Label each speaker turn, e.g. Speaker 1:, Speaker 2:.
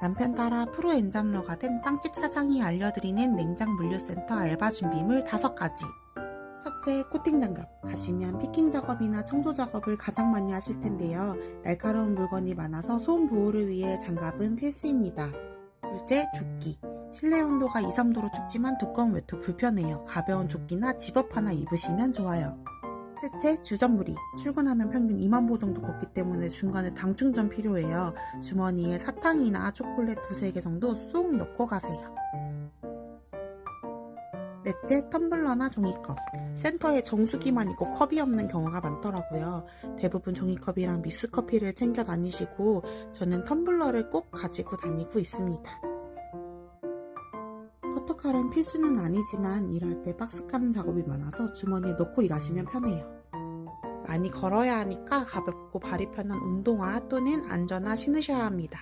Speaker 1: 남편 따라 프로 엔잡러가 된 빵집 사장이 알려드리는 냉장 물류센터 알바 준비물 5가지. 첫째, 코팅 장갑. 가시면 피킹 작업이나 청소 작업을 가장 많이 하실 텐데요. 날카로운 물건이 많아서 소음 보호를 위해 장갑은 필수입니다. 둘째, 조끼. 실내 온도가 2, 3도로 춥지만 두꺼운 외투 불편해요. 가벼운 조끼나 집업 하나 입으시면 좋아요. 셋째, 주전부리. 출근하면 평균 2만 보 정도 걷기 때문에 중간에 당 충전 필요해요. 주머니에 사탕이나 초콜릿 두세 개 정도 쏙 넣고 가세요. 넷째, 텀블러나 종이컵. 센터에 정수기만 있고 컵이 없는 경우가 많더라고요. 대부분 종이컵이랑 미스커피를 챙겨 다니시고 저는 텀블러를 꼭 가지고 다니고 있습니다. 커터칼은 필수는 아니지만 일할 때 박스 까는 작업이 많아서 주머니에 넣고 일하시면 편해요. 많이 걸어야 하니까 가볍고 발이 편한 운동화 또는 안전화 신으셔야 합니다.